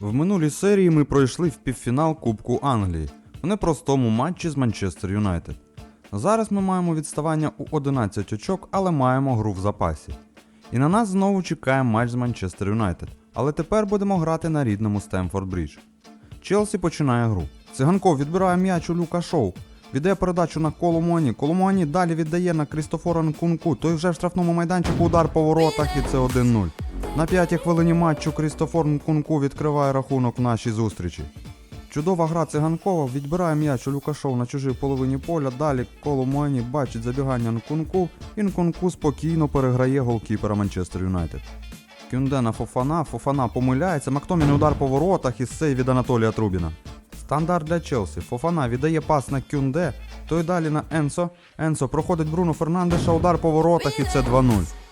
В минулій серії ми пройшли в півфінал Кубку Англії в непростому матчі з Манчестер Юнайтед. Зараз ми маємо відставання у 11 очок, але маємо гру в запасі. І на нас знову чекає матч з Манчестер Юнайтед. Але тепер будемо грати на рідному Стемфорд Брідж. Челсі починає гру. Циганков відбирає м'яч у Люка Шоу. Віддає передачу на Коломоні. Коломоні далі віддає на Крістофора Нкунку. Той вже в штрафному майданчику удар по воротах і це 1-0. На п'ятій хвилині матчу Крістофор Нкунку відкриває рахунок в нашій зустрічі. Чудова гра циганкова відбирає м'яч у Люкашов на чужій половині поля. Далі Коломоні бачить забігання Нкунку, і Нкунку спокійно переграє голкіпера Манчестер Юнайтед. Кюнде на Фофана, Фофана помиляється, Мактомін удар по воротах і сей від Анатолія Трубіна. Стандарт для Челсі. Фофана віддає пас на Кюнде, той далі на Енсо. Енсо проходить Бруно Фернандеша, удар по воротах і це 2-0.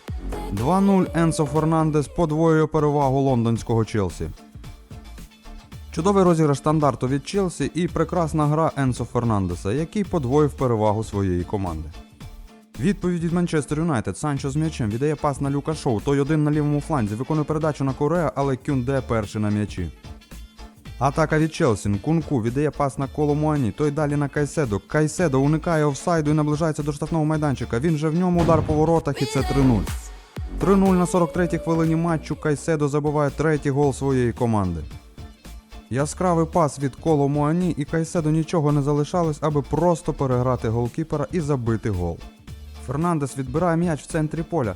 2-0 Енсо Фернандес подвоює перевагу лондонського Челсі. Чудовий розіграш стандарту від Челсі і прекрасна гра Енсо Фернандеса, який подвоїв перевагу своєї команди. Відповідь від Манчестер Юнайтед. Санчо з м'ячем віддає пас на Люка Шоу. Той один на лівому фланзі виконує передачу на Корея, але Кюнде перший на м'ячі. Атака від Челсі. Кунку віддає пас на Коломуані, той далі на Кайседо. Кайседо уникає офсайду і наближається до штрафного майданчика. Він же в ньому удар по воротах і це 3-0. 3-0 на 43-й хвилині матчу Кайседо забиває третій гол своєї команди. Яскравий пас від Коло Муані і Кайседо нічого не залишалось, аби просто переграти голкіпера і забити гол. Фернандес відбирає м'яч в центрі поля.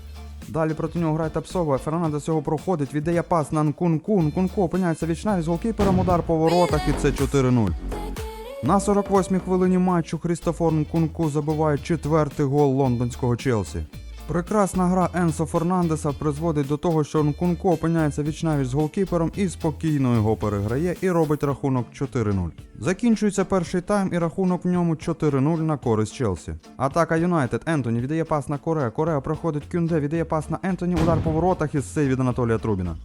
Далі проти нього грає Тапсова, Фернандес його проходить, віддає пас на Нкунку. Нкунку опиняється вічнаві з голкіпером, удар по воротах і це 4-0. На 48-й хвилині матчу Хрістофор Нкунку забиває четвертий гол лондонського Челсі. Прекрасна гра Енсо Фернандеса призводить до того, що Нкунку опиняється вічнавіч з голкіпером і спокійно його переграє і робить рахунок 4-0. Закінчується перший тайм і рахунок в ньому 4-0 на користь Челсі. Атака Юнайтед. Ентоні віддає пас на Корея. Корея проходить Кюнде, віддає пас на Ентоні, удар по воротах із сей від Анатолія Трубіна.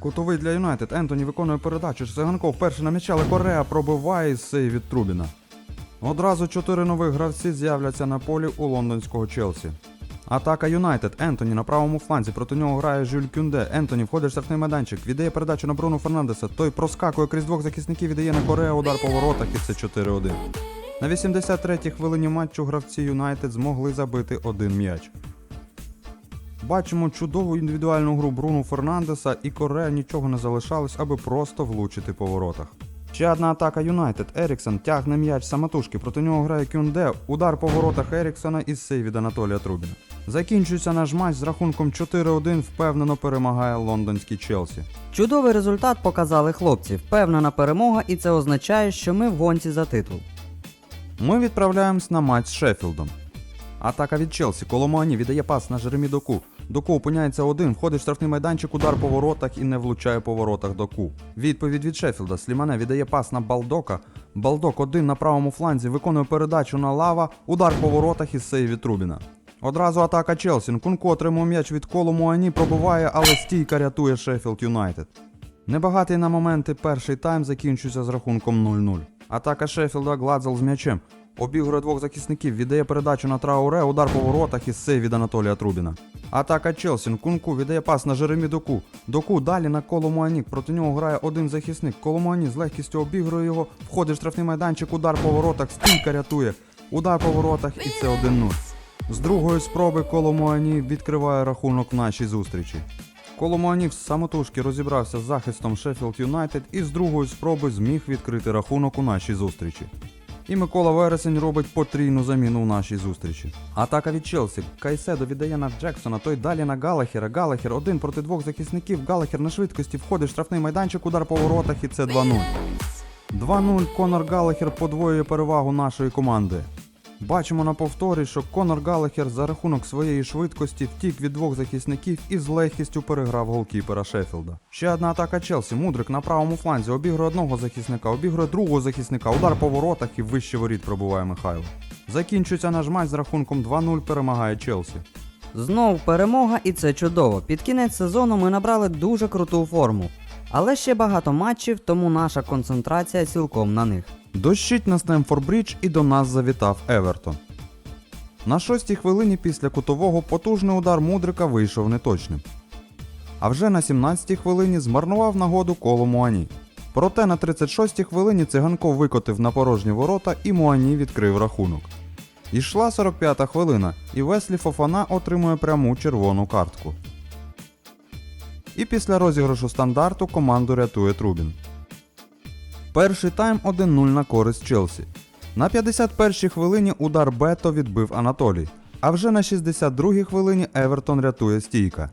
Кутовий для Юнайтед. Ентоні виконує передачу. Циганков перший на м'ячі, але Корея пробиває із сей від Трубіна. Одразу чотири нових гравці з'являться на полі у лондонського Челсі. Атака Юнайтед. Ентоні на правому фланзі. Проти нього грає Жюль Кюнде. Ентоні входить в штрафний майданчик. Віддає передачу на Бруно Фернандеса. Той проскакує крізь двох захисників, віддає на Корея удар по воротах і це 4-1. На 83-й хвилині матчу гравці Юнайтед змогли забити один м'яч. Бачимо чудову індивідуальну гру Бруно Фернандеса і Корея нічого не залишалось, аби просто влучити по воротах. Ще одна атака Юнайтед. Еріксон тягне м'яч самотужки. Проти нього грає Кюнде. Удар по воротах Еріксона і сей від Анатолія Трубіна. Закінчується наш матч з рахунком 4-1. Впевнено перемагає лондонський Челсі. Чудовий результат показали хлопці. Впевнена перемога, і це означає, що ми в гонці за титул. Ми відправляємось на матч з Шеффілдом. Атака від Челсі. Коломані віддає пас на Жеремі Доку. Доку опиняється один, входить в штрафний майданчик, удар по воротах і не влучає по воротах Доку. Відповідь від Шеффілда. Слімане віддає пас на Балдока. Балдок один на правому фланзі виконує передачу на лава, удар по воротах із сей від Трубіна. Одразу атака Челсі. Кунко отримує м'яч від колу Муані, пробиває, але стійка рятує Шеффілд Юнайтед. Небагатий на моменти перший тайм закінчується з рахунком 0-0. Атака Шеффілда Гладзел з м'ячем. Обігрує двох захисників, віддає передачу на Трауре, удар по воротах і сей від Анатолія Трубіна. Атака Челсі. Кунку віддає пас на Жеремі Доку. Доку далі на Коломуанік. Проти нього грає один захисник. Коломуані з легкістю обігрує його, входить штрафний майданчик, удар по воротах, стійка рятує. Удар по воротах і це 1-0. З другої спроби Коломуані відкриває рахунок в нашій зустрічі. Коломуанів з самотужки розібрався з захистом Шеффілд Юнайтед і з другої спроби зміг відкрити рахунок у нашій зустрічі. І Микола Вересень робить потрійну заміну в нашій зустрічі. Атака від Челсі. Кайседо віддає на Джексона, той далі на Галахера. Галахер один проти двох захисників. Галахер на швидкості входить в штрафний майданчик, удар по воротах і це 2-0. 2-0 Конор Галахер подвоює перевагу нашої команди. Бачимо на повторі, що Конор Галахер за рахунок своєї швидкості втік від двох захисників і з легкістю переграв голкіпера Шеффілда. Ще одна атака Челсі. Мудрик на правому фланзі обігрує одного захисника, обігрує другого захисника, удар по воротах і вище воріт пробуває Михайло. Закінчується наш матч з рахунком 2-0 перемагає Челсі. Знов перемога, і це чудово. Під кінець сезону ми набрали дуже круту форму. Але ще багато матчів, тому наша концентрація цілком на них. Дощить на Стемфорбрідж і до нас завітав Евертон. На шостій хвилині після кутового потужний удар Мудрика вийшов неточним. а вже на 17-й хвилині змарнував нагоду коло Муані. Проте на 36-й хвилині циганков викотив на порожні ворота і Муані відкрив рахунок. Ішла 45-та хвилина, і Веслі Фофана отримує пряму червону картку. І після розіграшу стандарту команду рятує Трубін. Перший тайм 1-0 на користь Челсі. На 51-й хвилині удар Бето відбив Анатолій, а вже на 62-й хвилині Евертон рятує стійка.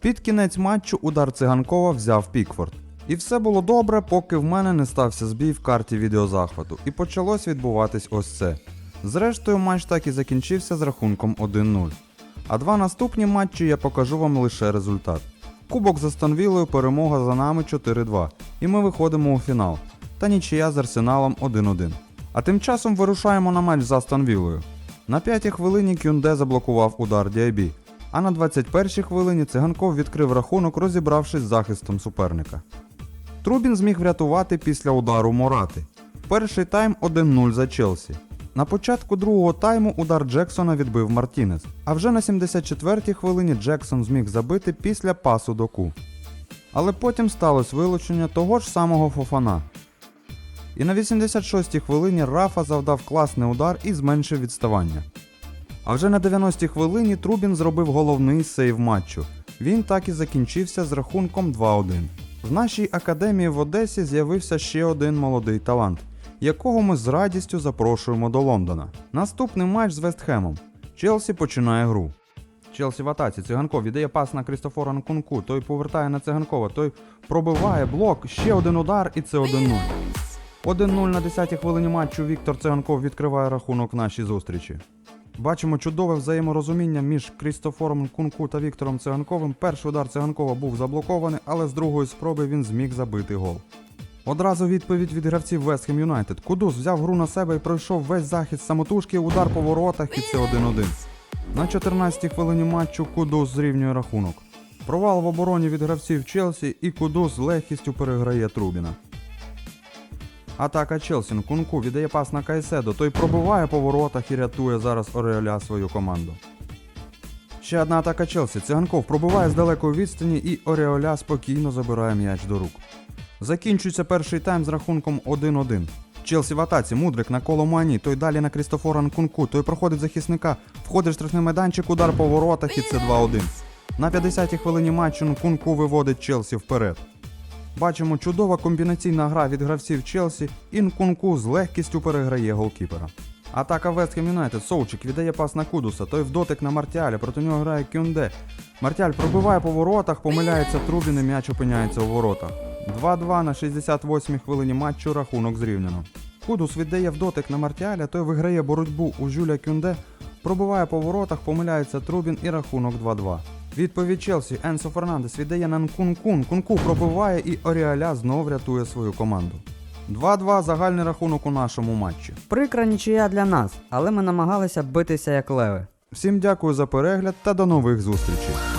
Під кінець матчу удар циганкова взяв Пікфорд. І все було добре, поки в мене не стався збій в карті відеозахвату, і почалось відбуватись ось це. Зрештою, матч так і закінчився з рахунком 1-0. А два наступні матчі я покажу вам лише результат. Кубок за Станвілою перемога за нами 4-2, і ми виходимо у фінал. Та нічия з Арсеналом 1-1. А тим часом вирушаємо на матч за Станвілою. На п'ятій хвилині Кюнде заблокував удар Діабі, а на 21-й хвилині циганков відкрив рахунок, розібравшись з захистом суперника. Трубін зміг врятувати після удару Морати. Перший тайм 1-0 за Челсі. На початку другого тайму удар Джексона відбив Мартінес, а вже на 74-й хвилині Джексон зміг забити після пасу доку. Але потім сталося вилучення того ж самого Фофана. І на 86-й хвилині Рафа завдав класний удар і зменшив відставання. А вже на 90-й хвилині Трубін зробив головний сейв матчу. Він так і закінчився з рахунком 2-1. В нашій академії в Одесі з'явився ще один молодий талант, якого ми з радістю запрошуємо до Лондона. Наступний матч з Вестхемом. Челсі починає гру. Челсі в атаці. Циганков віддає пас на Крістофора Нкунку. Той повертає на Циганкова, той пробиває блок, ще один удар і це 1-0. 1-0 на 10-й хвилині матчу Віктор Циганков відкриває рахунок нашій зустрічі. Бачимо чудове взаєморозуміння між Крістофором Кунку та Віктором Циганковим. Перший удар Циганкова був заблокований, але з другої спроби він зміг забити гол. Одразу відповідь від гравців Вестхем Юнайтед. Кудус взяв гру на себе і пройшов весь захист самотужки, удар по воротах і це 1-1. На 14-й хвилині матчу Кудус зрівнює рахунок. Провал в обороні від гравців Челсі і Кудус з легкістю переграє Трубіна. Атака Челсі Кунку віддає пас на Кайседо, той пробиває по воротах і рятує зараз Ореоля свою команду. Ще одна атака Челсі. Циганков пробиває з далекої відстані і Ореоля спокійно забирає м'яч до рук. Закінчується перший тайм з рахунком 1-1. Челсі в атаці, Мудрик на коло Муані, той далі на Крістофора Нкунку, той проходить захисника, входить в штрафний майданчик, удар по воротах і це 2-1. На 50-й хвилині матчу Нкунку виводить Челсі вперед. Бачимо чудова комбінаційна гра від гравців Челсі, і Нкунку з легкістю переграє голкіпера. Атака Вестхем Юнайтед. Соучик віддає пас на Кудуса, той в дотик на Мартіалі, проти нього грає Кюнде. Мартіаль пробиває по воротах, помиляється Трубін і м'яч опиняється у воротах. 2-2 на 68-й хвилині матчу рахунок зрівняно. Кудус віддає в дотик на Мартіаля, той виграє боротьбу у Жюля Кюнде, пробиває по воротах, помиляється Трубін і рахунок 2-2. Відповідь Челсі Енсо Фернандес віддає на Нкункун. Кунку пробиває і Оріаля знов рятує свою команду. 2-2 загальний рахунок у нашому матчі. Прикра нічия для нас, але ми намагалися битися як леви. Всім дякую за перегляд та до нових зустрічей.